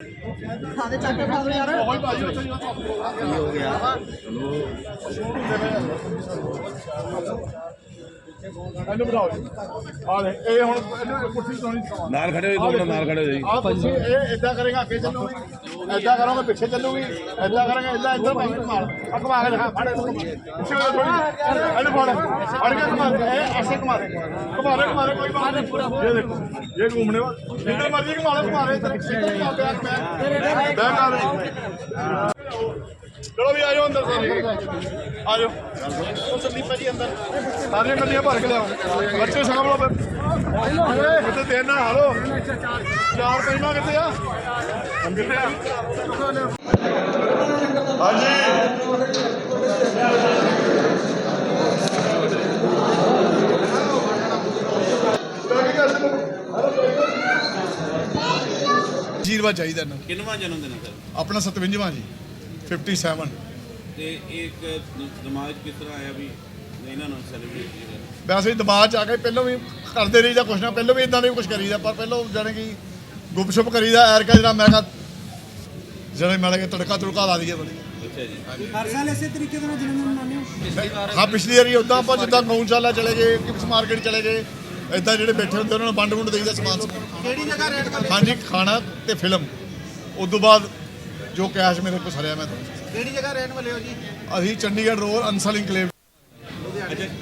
ਖਾ ਯਾਰ। ਭਾਜੀ ਉੱਥੇ ਹੋ ਗਿਆ? ਇਹਨੂੰ ਬਿਠਾਓ ਆ ਲੈ ਇਹ ਹੁਣ ਇਹਨੂੰ ਕੁਰਸੀ ਤੋਂ ਨਹੀਂ ਨਾਲ ਖੜੇ ਹੋ ਜੀ ਨਾਲ ਖੜੇ ਹੋ ਜੀ ਆ ਤੁਸੀਂ ਇਹ ਇਦਾਂ ਕਰੇਗਾ ਅੱਗੇ ਚੱਲੂਗੀ ਇਦਾਂ ਕਰੋਗੇ ਪਿੱਛੇ ਚੱਲੂਗੀ। ਇਦਾਂ ਕਰਾਂਗੇ ਇਦਾਂ ਇੱਧਰ ਭਾਵੇਂ ਘੁਮਾ ਘੁਮਾ ਕੇ ਦਿਖਾ, ਫੜ ਇਹਨੂੰ ਪਿੱਛੇ ਹੋ ਥੋੜੀ ਇਹਨੂੰ ਫੜ। ਫੜ ਕੇ ਘੁਮਾ ਇਹ ਐਸੇ ਘੁਮਾ ਦੇ। ਘੁਮਾ ਦੇ ਘੁਮਾ ਦੇ, ਕੋਈ ਬਾਤ ਨਹੀਂ। ਇਹ ਦੇਖੋ ਇਹ ਘੁੰਮਣੇ ਵਾ ਜਿੱਦਾਂ ਮਰਜ਼ੀ ਘੁਮਾ ਲਓ, ਘੁਮਾ ਦੇ ਤੇਰੇ ਇੱਧਰ ਘੁਮਾ ਬੈਕ ਬੈਕ ਬੈਕ ਆ ਚਲੋ ਵੀ ਆਜੋ ਅੰਦਰ ਸਾਰੇ। ਆਜੋ। ਉਹ ਸੰਦੀਪ ਭਾਜੀ ਅੰਦਰ। ਸਾਰੀਆਂ ਗੱਡੀਆਂ ਭਰ ਕੇ ਲਿਆਓ। ਬੱਚੇ ਸਾਂਭ ਲਓ ਫਿਰ ਕਿਤੇ ਦੇਰ ਨਾ ਹਾਲੋ। ਚਾਰ ਪੈਣਾ ਕਿੱਥੇ ਆ? ਕਿੱਥੇ ਆ? ਹਾਂਜੀ। ਜੀਰਵਾ ਚਾਹੀਦਾ ਨਾ। ਕਿੰਨਵਾਂ ਜਨਮ ਦਿਨ ਹੈ ਸਰ? ਆਪਣਾ 57ਵਾਂ ਜੀ। 57. ਤੇ ਇੱਕ ਦਿਮਾਗ 'ਚ ਕਿਸ ਤਰ੍ਹਾਂ ਆਇਆ ਵੀ ਇਹਨਾਂ ਨੂੰ ਸੈਲੀਬ੍ਰੇਟ ਕੀਤਾ? ਵੈਸੇ ਦਿਮਾਗ 'ਚ ਆ ਕੇ ਪਹਿਲਾਂ ਵੀ ਕਰਦੇ ਰਹੀਦਾ ਕੁਛ ਨਾ ਪਹਿਲਾਂ ਵੀ ਇਦਾਂ ਦੇ ਕੁਛ ਕਰੀਦਾ ਪਰ ਪਹਿਲਾਂ ਜਾਣੀ ਕਿ ਗੁਪਸ਼ੁਪ ਕਰੀਦਾ ਐਰਕਾ ਜਿਹੜਾ ਮੈਂ ਕਹਾ ਜਿਹੜੇ ਮੈਂ ਕਿ ਤੜਕਾ ਤੁੜਕਾ ਲਾ ਦਈਏ ਬੜੀ। ਅੱਛਾ ਜੀ। ਹਰ ਸਾਲ ਇਸੇ ਤਰੀਕੇ ਦੇ ਨਾਲ ਜਨਮ ਦਿਨ ਮਨਾਉਂਦੇ ਹੋ? ਹਾਂ ਪਿਛਲੀ ਵਾਰੀ ਉਦਾਂ ਆਪਾਂ ਜਿੱਦਾਂ ਗਊਸ਼ਾਲਾ ਚਲੇ ਗਏ ਕਿਪਸ ਮਾਰਕੀਟ ਚਲੇ ਗਏ ਇਦਾਂ ਜਿਹੜੇ ਬੈਠੇ ਹੁੰਦੇ ਉਹਨਾਂ ਨੂੰ ਵੰਡ ਵੁੰਡ ਦੇਈਦਾ ਸਮਾਨ। ਸਮੂਨ ਕਿਹੜੀ ਜਗ੍ਹਾ ਰੇਟ ਕਰਦੇ? ਹਾਂਜੀ ਖਾਣਾ ਤੇ ਫਿਲਮ। ਉਸ ਤੋਂ ਬਾਅਦ ਜੋ ਕੈਸ਼ ਮੇਰੇ ਕੋਲ ਸਰਿਆ ਮੈਂ ਤੁਹਾਨੂੰ ਕਿਹੜੀ ਜਗ੍ਹਾ ਰਹਿਣ ਵਾਲੇ ਹੋ ਜੀ? ਅਸੀਂ ਚੰਡੀਗੜ੍ਹ ਰੋਡ ਅਨਸਲ ਇਨਕਲੇਵ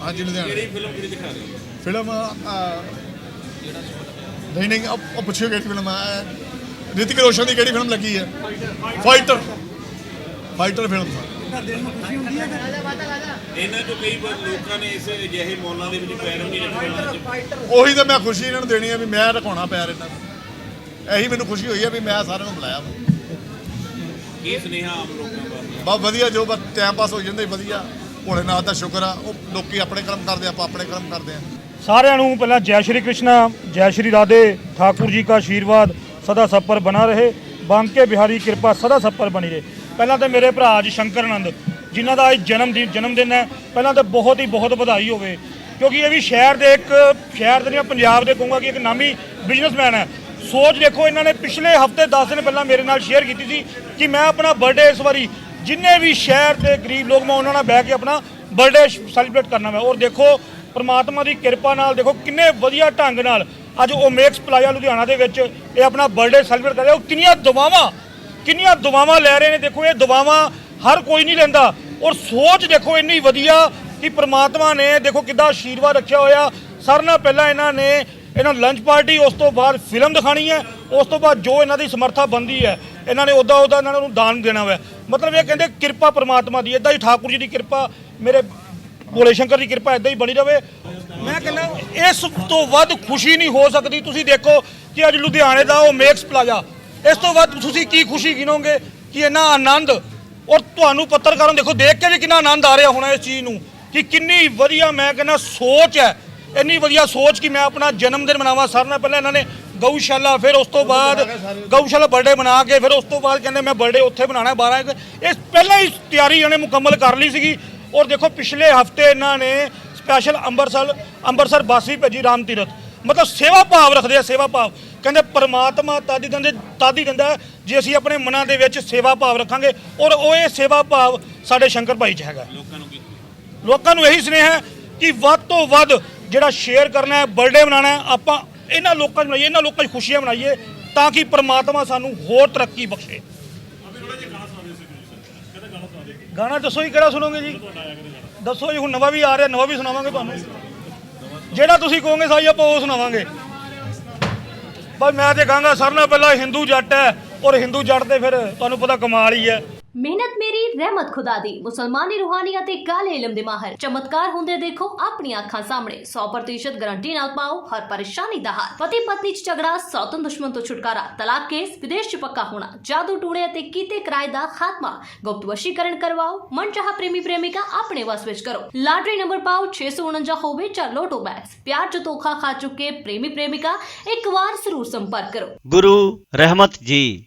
ਹਾਂਜੀ ਲੁਧਿਆਣਾ। ਕਿਹੜੀ ਫਿਲਮ ਕਿਹੜੀ ਦਿਖਾ ਰਹੇ ਹੋ? ਫਿਲਮ ਨਹੀਂ ਨਹੀਂ ਉਹ ਪੁੱਛਿਓ ਕਿਹੜੀ ਫਿਲਮ ਹੈ ਰਿਤਿਕ ਰੋਸ਼ਨ ਦੀ ਕਿਹੜੀ ਫਿਲਮ ਲੱਗੀ ਹੈ? ਫਾਈਟਰ ਫਾਈਟਰ ਫਿਲਮ ਦਿਲ ਨੂੰ ਖੁਸ਼ੀ ਹੁੰਦੀ ਹੈ ਇਹਨਾਂ ਤੋਂ ਕਈ ਵਾਰ ਲੋਕਾਂ ਨੇ ਇਸ ਅਜਿਹੇ ਮੌਲਾਂ ਦੇ ਵਿੱਚ ਪੈਰ ਵੀ ਨਹੀਂ ਰੱਖਣਾ ਉਹੀ ਤਾਂ ਮੈਂ ਖੁਸ਼ੀ ਇਹਨਾਂ ਨੂੰ ਦੇਣੀ ਹੈ ਵੀ ਮੈਂ ਰਖਾਉਣਾ ਪਿਆਰ ਇਹਨਾਂ ਨੂੰ। ਇਹੀ ਮੈਨੂੰ ਖੁਸ਼ੀ ਹੋਈ ਹੈ ਵੀ ਮੈਂ ਸਾਰਿਆਂ ਨੂੰ ਬੁਲਾਇਆ ਵਾ। ਕੀ ਸੁਨੇਹਾ ਆਮ ਲੋਕਾਂ ਵਾਸਤੇ ਬਹੁਤ ਵਧੀਆ ਜੋ ਟਾਈਮ ਪਾਸ ਹੋ ਜਾਂਦਾ ਵਧੀਆ। ਭੋਲੇਨਾਥ ਦਾ ਸ਼ੁਕਰ ਆ ਉਹ ਲੋਕੀ ਆਪਣੇ ਕਰਮ ਕਰਦੇ ਆਪਾਂ ਆਪਣੇ ਕਰਮ ਕਰਦੇ ਆ। ਸਾਰਿਆਂ ਨੂੰ ਪਹਿਲਾਂ ਜੈ ਸ਼੍ਰੀ ਕ੍ਰਿਸ਼ਨਾ ਜੈ ਸ਼੍ਰੀ ਰਾਧੇ ਠਾਕੁਰ ਜੀ ਦਾ ਆਸ਼ੀਰਵਾਦ ਸਦਾ ਸਭ ਬਣਾ ਰਹੇ। ਬਾਂਕੇ ਬਿਹਾਰੀ ਕਿਰਪਾ ਸਦਾ ਸੱਪਰ ਬਣੀ ਰਹੇ। ਪਹਿਲਾਂ ਤਾਂ ਮੇਰੇ ਭਰਾ ਜੀ ਸ਼ੰਕਰ ਆਨੰਦ ਜਿਨ੍ਹਾਂ ਦਾ ਅੱਜ ਜਨਮ ਦਿਨ ਜਨਮ ਦਿਨ ਹੈ ਪਹਿਲਾਂ ਤਾਂ ਬਹੁਤ ਹੀ ਬਹੁਤ ਵਧਾਈ ਹੋਵੇ। ਕਿਉਂਕਿ ਇਹ ਵੀ ਸ਼ਹਿਰ ਦੇ ਇੱਕ ਸ਼ਹਿਰ ਦੇ ਨਹੀਂ ਮੈਂ ਪੰਜਾਬ ਦੇ ਕਹੂੰਗਾ ਕਿ ਇੱਕ ਨਾਮੀ ਬਿਜ਼ਨਸਮੈਨ ਹੈ। ਸੋਚ ਦੇਖੋ, ਇਹਨਾਂ ਨੇ ਪਿਛਲੇ ਹਫ਼ਤੇ 10 ਦਿਨ ਪਹਿਲਾਂ ਮੇਰੇ ਨਾਲ ਸ਼ੇਅਰ ਕੀਤੀ ਸੀ ਕਿ ਮੈਂ ਆਪਣਾ ਬਰਥਡੇ ਇਸ ਵਾਰੀ, ਜਿੰਨੇ ਵੀ ਸ਼ਹਿਰ ਦੇ ਗਰੀਬ ਲੋਕ, ਮੈਂ ਉਹਨਾਂ ਨਾਲ ਬਹਿ ਕੇ ਆਪਣਾ ਬਰਥਡੇ ਸੈਲੀਬ੍ਰੇਟ ਕਰਨਾ ਮੈਂ ਔਰ ਦੇਖੋ, ਪਰਮਾਤਮਾ ਦੀ ਕਿਰਪਾ ਨਾਲ ਦੇਖੋ, ਕਿੰਨੇ ਵਧੀਆ ਢੰਗ ਨਾਲ ਅੱਜ ਉਹ ਮੇਕਸ ਪਲਾਜ਼ਾ ਲੁਧਿਆਣਾ ਦੇ ਵਿੱਚ ਇਹ ਆਪਣਾ ਬਰਥਡੇ ਸੈਲੀਬ੍ਰੇਟ ਕਰ ਰਿਹਾ। ਉਹ ਕਿੰਨੀਆਂ ਦੁਆਵਾਂ ਕਿੰਨੀਆਂ ਦੁਆਵਾਂ ਲੈ ਰਹੇ ਨੇ, ਦੇਖੋ, ਇਹ ਦੁਆਵਾਂ ਹਰ ਕੋਈ ਨਹੀਂ ਲੈਂਦਾ। ਔਰ ਸੋਚ ਦੇਖੋ, ਇੰਨੀ ਵਧੀਆ ਕਿ ਪ੍ਰਮਾਤਮਾ ਨੇ ਦੇਖੋ ਕਿੱਦਾਂ ਆਸ਼ੀਰਵਾਦ ਰੱਖਿਆ ਹੋਇਆ। ਸਾਰਿਆਂ ਨਾਲ ਪਹਿਲਾਂ ਇਹਨਾਂ ਨੇ ਇਹਨਾਂ ਨੂੰ ਲੰਚ ਪਾਰਟੀ ਉਸ ਤੋਂ ਬਾਅਦ ਫਿਲਮ ਦਿਖਾਣੀ ਹੈ, ਉਸ ਤੋਂ ਬਾਅਦ ਜੋ ਇਹਨਾਂ ਦੀ ਸਮਰੱਥਾ ਬੰਦੀ ਹੈ, ਇਹਨਾਂ ਨੇ ਉਹਦਾ ਉਹਦਾ ਇਹਨਾਂ ਨੂੰ ਦਾਨ ਦੇਣਾ ਹੋਇਆ। ਮਤਲਬ ਇਹ ਕਹਿੰਦੇ ਕਿਰਪਾ ਪ੍ਰਮਾਤਮਾ ਦੀ ਇਦਾਂ ਹੀ ਠਾਕੁਰ ਜੀ ਦੀ ਕਿਰਪਾ, ਮੇਰੇ ਭੋਲੇ ਸ਼ੰਕਰ ਦੀ ਕਿਰਪਾ ਇਦਾਂ ਹੀ ਬਣੀ ਰਵੇ। ਮੈਂ ਕਹਿੰਦਾ, ਇਸ ਤੋਂ ਵੱਧ ਖੁਸ਼ੀ ਨਹੀਂ ਹੋ ਸਕਦੀ। ਤੁਸੀਂ ਦੇਖੋ ਕਿ ਅੱਜ ਲੁਧਿਆਣੇ ਦਾ ਉਹ ਮੇਕਸ ਪਲਾਜ਼ਾ ਇਸ ਤੋਂ ਵੱਧ ਤੁਸੀਂ ਕੀ ਖੁਸ਼ੀ ਗਿਣੋਗੇ ਕਿ ਇੰਨਾ ਆਨੰਦ? ਔਰ ਤੁਹਾਨੂੰ ਪੱਤਰਕਾਰਾਂ ਨੂੰ ਦੇਖੋ, ਦੇਖ ਕੇ ਵੀ ਕਿੰਨਾ ਆਨੰਦ ਆ ਰਿਹਾ ਹੋਣਾ ਇਸ ਚੀਜ਼ ਨੂੰ, ਕਿ ਕਿੰਨੀ ਵਧੀਆ ਮੈਂ ਕਹਿੰਦਾ ਸੋਚ ਹੈ। ਇੰਨੀ ਵਧੀਆ ਸੋਚ ਕਿ ਮੈਂ ਆਪਣਾ ਜਨਮ ਦਿਨ ਮਨਾਵਾਂ ਸਾਰਿਆਂ ਨਾਲ ਪਹਿਲਾਂ ਇਹਨਾਂ ਨੇ ਗਊਸ਼ਾਲਾ ਫਿਰ ਉਸ ਤੋਂ ਬਾਅਦ ਗਊਸ਼ਾਲਾ ਬਰਥਡੇ ਬਣਾ ਕੇ ਫਿਰ ਉਸ ਤੋਂ ਬਾਅਦ ਕਹਿੰਦੇ ਮੈਂ ਬਰਥਡੇ ਉੱਥੇ ਬਣਾਉਣਾ 12 ਇੱਕ ਇਹ ਪਹਿਲਾਂ ਹੀ ਤਿਆਰੀ ਇਹਨੇ ਮੁਕੰਮਲ ਕਰ ਲਈ ਸੀਗੀ। ਔਰ ਦੇਖੋ ਪਿਛਲੇ ਹਫ਼ਤੇ ਇਹਨਾਂ ਨੇ ਸਪੈਸ਼ਲ ਅੰਮ੍ਰਿਤਸਰ ਅੰਮ੍ਰਿਤਸਰ ਬਾਸੀ ਭੇਜੀ ਰਾਮ ਤੀਰਥ। ਮਤਲਬ ਸੇਵਾ ਭਾਵ ਰੱਖਦੇ ਆ ਸੇਵਾ ਭਾਵ। ਕਹਿੰਦੇ ਪਰਮਾਤਮਾ ਤਾਦੀ ਦਿੰਦੇ ਤਾਦੀ ਦਿੰਦਾ ਜੇ ਅਸੀਂ ਆਪਣੇ ਮਨਾਂ ਦੇ ਵਿੱਚ ਸੇਵਾ ਭਾਵ ਰੱਖਾਂਗੇ। ਔਰ ਉਹ ਇਹ ਸੇਵਾ ਭਾਵ ਸਾਡੇ ਸ਼ੰਕਰ ਭਾਈ ਚ ਹੈਗਾ। ਲੋਕਾਂ ਨੂੰ ਕੀ ਲੋਕਾਂ ਨੂੰ ਇਹੀ ਸੁਨੇਹਾ ਹੈ ਕਿ ਵੱਧ ਤੋਂ ਵੱਧ ਜਿਹੜਾ ਸ਼ੇਅਰ ਕਰਨਾ ਹੈ ਬਰਥਡੇ ਮਨਾਉਣਾ ਹੈ, ਆਪਾਂ ਇਹਨਾਂ ਲੋਕਾਂ 'ਚ ਮਨਾਈਏ ਇਹਨਾਂ ਲੋਕਾਂ 'ਚ ਖੁਸ਼ੀਆਂ ਮਨਾਈਏ ਤਾਂ ਕਿ ਪ੍ਰਮਾਤਮਾ ਸਾਨੂੰ ਹੋਰ ਤਰੱਕੀ ਬਖਸ਼ੇ। ਗਾਣਾ ਦੱਸੋ ਜੀ, ਕਿਹੜਾ ਸੁਣੋਗੇ ਜੀ? ਦੱਸੋ ਜੀ, ਹੁਣ ਨਵਾਂ ਵੀ ਆ ਰਿਹਾ, ਨਵਾਂ ਵੀ ਸੁਣਾਵਾਂਗੇ ਤੁਹਾਨੂੰ। ਜਿਹੜਾ ਤੁਸੀਂ ਕਹੋਗੇ ਸਾਈ, ਆਪਾਂ ਉਹ ਸੁਣਾਵਾਂਗੇ। ਬਸ ਮੈਂ ਤੇ ਕਹਾਂਗਾ, ਸਰ ਨਾਲ ਪਹਿਲਾਂ ਹਿੰਦੂ ਜੱਟ ਹੈ ਔਰ ਹਿੰਦੂ ਜੱਟ ਤੇ ਫਿਰ ਤੁਹਾਨੂੰ ਪਤਾ ਕਮਾਲ ਹੀ ਹੈ। ਮਿਹਨਤ ਮੇਰੀ, ਰਹਿਮਤ ਖੁਦਾ ਦੀ। ਮੁਸਲਮਾਨੀ ਰੂਹਾਨੀ ਅਤੇ ਕਾਲੇ ਇਲਮ ਦੇ ਮਾਹਰ। ਚਮਤਕਾਰ ਹੁੰਦੇ ਦੇਖੋ ਆਪਣੀਆਂ ਅੱਖਾਂ ਸਾਹਮਣੇ। 100% ਗਾਰੰਟੀ ਨਾਲ ਪਾਓ ਹਰ ਪਰੇਸ਼ਾਨੀ ਦਾ ਹੱਲ ਪਤੀ ਪਤਨੀ ਚ ਝਗੜਾ ਸੌਤਨ ਦੁਸ਼ਮਣ ਤੋਂ ਛੁਟਕਾਰਾ, ਤਲਾਕ ਕੇਸ, ਵਿਦੇਸ਼ ਚ ਪੱਕਾ ਹੋਣਾ, ਜਾਦੂ ਟੂਣੇ ਅਤੇ ਕੀਤੇ ਕਿਰਾਏ ਦਾ ਖਾਤਮਾ। ਗੁਪਤ ਵਸ਼ੀਕਰਨ ਕਰਵਾਓ ਮਨ ਚਾਹ ਪ੍ਰੇਮੀ ਪ੍ਰੇਮਿਕਾ ਆਪਣੇ ਵਸ ਵਿੱਚ ਕਰੋ। ਲਾਟਰੀ ਨੰਬਰ ਪਾਓ 649 ਹੋਵੇ ਜਾਂ ਲੋਟੋ ਬੈਗਸ। ਪਿਆਰ ਚ ਧੋਖਾ ਖਾ ਚੁੱਕੇ ਪ੍ਰੇਮੀ ਪ੍ਰੇਮਿਕਾ, ਇੱਕ ਵਾਰ ਜ਼ਰੂਰ ਸੰਪਰਕ ਕਰੋ। ਗੁਰੂ ਰਹਿਮਤ ਜੀ।